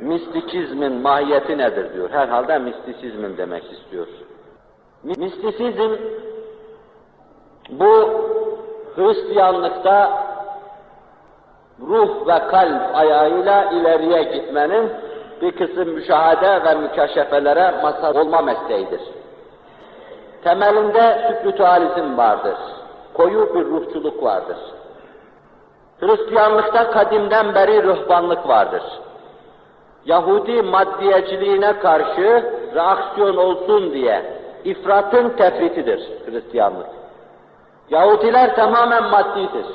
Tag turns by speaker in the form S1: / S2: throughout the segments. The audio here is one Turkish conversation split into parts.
S1: mistikizmin mahiyeti nedir diyor. Herhalde mistisizmin demek istiyor. Mistisizm bu Hristiyanlıkta ruh ve kalp ayağıyla ileriye gitmenin bir kısım müşahede ve mükaşefelere mazhar olma mesleğidir. Temelinde spiritüalizm vardır. Koyu bir ruhçuluk vardır. Hristiyanlıkta kadimden beri ruhbanlık vardır. Yahudi maddiyeciliğine karşı reaksiyon olsun diye ifratın tefritidir Hristiyanlık. Yahudiler tamamen maddidir.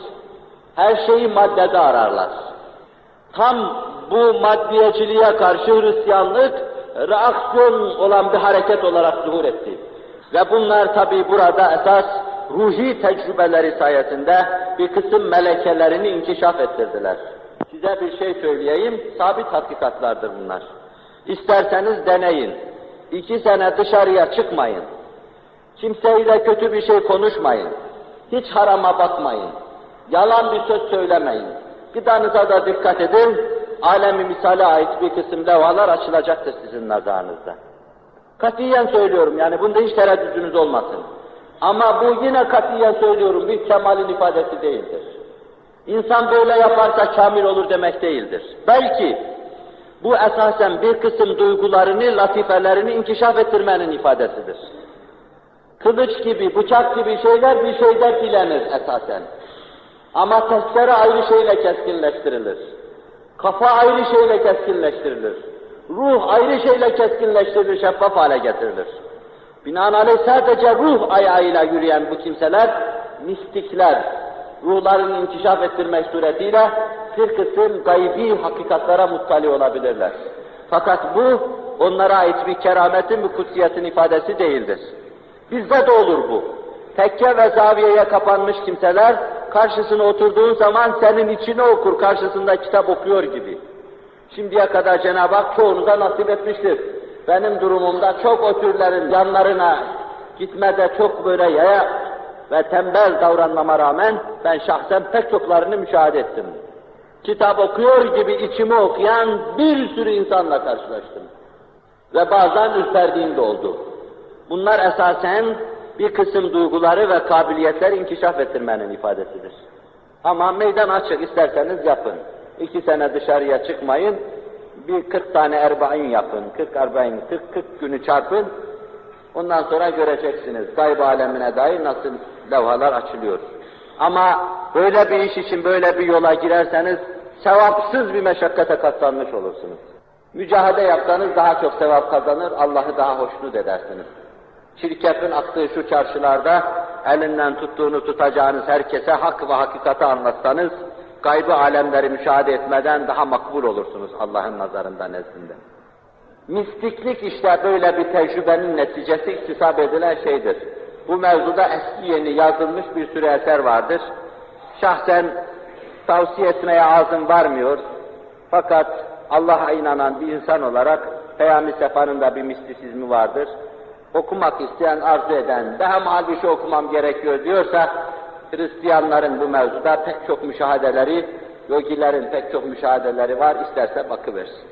S1: Her şeyi maddede ararlar. Tam bu maddiyeciliğe karşı Hristiyanlık reaksiyon olan bir hareket olarak zuhur etti. Ve bunlar tabi burada esas ruhi tecrübeleri sayesinde bir kısım melekelerini inkişaf ettirdiler. Size bir şey söyleyeyim, sabit hakikatlardır bunlar. İsterseniz deneyin. İki sene dışarıya çıkmayın. Kimseyle kötü bir şey konuşmayın. Hiç harama bakmayın. Yalan bir söz söylemeyin. Gıdanıza da dikkat edin. Alemi misale ait bir kısım levalar açılacaktır sizin nazarınızda. Katiyen söylüyorum yani bunda hiç tereddüdünüz olmasın. Ama bu yine katiyen söylüyorum bir kemalin ifadesi değildir. İnsan böyle yaparsa kamil olur demek değildir. Belki bu esasen bir kısım duygularını, latifelerini inkişaf ettirmenin ifadesidir. Kılıç gibi, bıçak gibi şeyler bir şeyde bilenir esasen. Ama testere ayrı şeyle keskinleştirilir. Kafa ayrı şeyle keskinleştirilir. Ruh ayrı şeyle keskinleştirilir, şeffaf hale getirilir. Binaenaleyh sadece ruh ayağıyla yürüyen bu kimseler, mistikler, ruhlarını inkişaf ettirmek suretiyle bir kısım gaybi hakikatlara muttali olabilirler. Fakat bu, onlara ait bir kerametin, bir kutsiyetin ifadesi değildir. Bizde de olur bu. Tekke ve zaviyeye kapanmış kimseler, karşısına oturduğun zaman senin içine okur, karşısında kitap okuyor gibi. Şimdiye kadar Cenab-ı Hak çoğunuza nasip etmiştir. Benim durumumda çok o türlerin yanlarına gitmede çok böyle yaya ve tembel davranmama rağmen ben şahsen pek çoklarını müşahede ettim. Kitap okuyor gibi içimi okuyan bir sürü insanla karşılaştım. Ve bazen ürperdiğim de oldu. Bunlar esasen bir kısım duyguları ve kabiliyetleri inkişaf ettirmenin ifadesidir. Ama meydan açık isterseniz yapın. İki sene dışarıya çıkmayın, bir 40 tane erbain yapın, 40 erbain, 40 40 günü çarpın. Ondan sonra göreceksiniz gayb alemine dair nasıl levhalar açılıyor. Ama böyle bir iş için böyle bir yola girerseniz sevapsız bir meşakkate katlanmış olursunuz. Mücahede yapsanız daha çok sevap kazanır, Allah'ı daha hoşnut edersiniz. Çirkefin aktığı şu çarşılarda elinden tuttuğunu tutacağınız herkese hak ve hakikati anlatsanız, gaybı alemleri müşahede etmeden daha makbul olursunuz Allah'ın nazarında nezdinde. Mistiklik işte böyle bir tecrübenin neticesi iktisap edilen şeydir. Bu mevzuda eski yeni yazılmış bir sürü eser vardır. Şahsen tavsiye etmeye ağzım varmıyor. Fakat Allah'a inanan bir insan olarak Peyami Sefa'nın da bir mistisizmi vardır. Okumak isteyen, arzu eden, daha mal bir şey okumam gerekiyor diyorsa, Hristiyanların bu mevzuda pek çok müşahedeleri, yogilerin pek çok müşahedeleri var, isterse bakıversin.